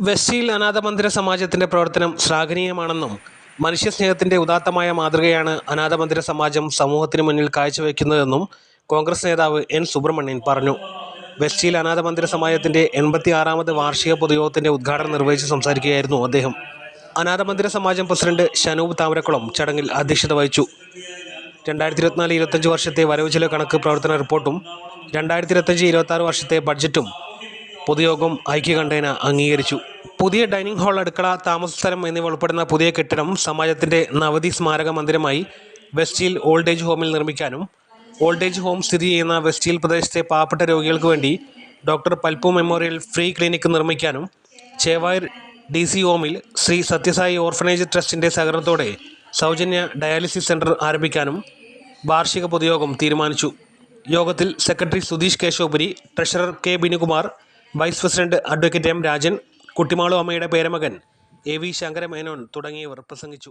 വെസ്റ്റിൽ അനാഥ മന്ദിര സമാജത്തിന്റെ പ്രവർത്തനം ശ്ലാഘനീയമാണെന്നും മനുഷ്യസ്നേഹത്തിന്റെ ഉദാത്തമായ മാതൃകയാണ് അനാഥ മന്ദിര സമാജം സമൂഹത്തിന് മുന്നിൽ കാഴ്ചവെക്കുന്നതെന്നും കോൺഗ്രസ് നേതാവ് എൻ സുബ്രഹ്മണ്യൻ പറഞ്ഞു. വെസ്റ്റിയിൽ അനാഥ മന്ദിര സമാജത്തിന്റെ എൺപത്തി ആറാമത് വാർഷിക പൊതുയോഗത്തിന്റെ ഉദ്ഘാടനം നിർവഹിച്ച് സംസാരിക്കുകയായിരുന്നു അദ്ദേഹം. അനാഥ മന്ദിര സമാജം പ്രസിഡന്റ് ഷനൂബ് താമരക്കുളം ചടങ്ങിൽ അധ്യക്ഷത വഹിച്ചു. രണ്ടായിരത്തി ഇരുപത്തിനാല് ഇരുപത്തഞ്ച് വർഷത്തെ വരവ് ചെലവ് കണക്ക് പ്രവർത്തന റിപ്പോർട്ടും രണ്ടായിരത്തി ഇരുപത്തഞ്ച് ഇരുപത്തി വർഷത്തെ ബഡ്ജറ്റും പൊതുയോഗം ഐക്യകണ്ഠേന അംഗീകരിച്ചു. പുതിയ ഡൈനിങ് ഹാൾ അടുക്കള താമസ സ്ഥലം എന്നിവ ഉൾപ്പെടുന്ന പുതിയ കെട്ടിടം സമാജത്തിന്റെ നവതി സ്മാരക മന്ദിരമായി വെസ്റ്റിൽ ഓൾഡ് ഏജ് ഹോമിൽ നിർമ്മിക്കാനും ഓൾഡ് ഏജ് ഹോം സ്ഥിതി ചെയ്യുന്ന വെസ്റ്റിൽ പ്രദേശത്തെ പാവപ്പെട്ട രോഗികൾക്ക് വേണ്ടി doctor Palpu memorial free clinic നിർമ്മിക്കാനും ചേവായർ ഡി സി ഹോമിൽ ശ്രീ സത്യസായി ഓർഫനേജ് ട്രസ്റ്റിന്റെ സഹകരണത്തോടെ സൗജന്യ ഡയാലിസിസ് സെന്റർ ആരംഭിക്കാനും വാർഷിക പൊതുയോഗം തീരുമാനിച്ചു. യോഗത്തിൽ secretary Sudheesh Keshopuri treasurer K Binukumar vice president advocate M Rajan Kuttimalu അമ്മയുടെ പേരമകൻ എ വി ശങ്കരമേനോൻ തുടങ്ങിയവർ പ്രസംഗിച്ചു.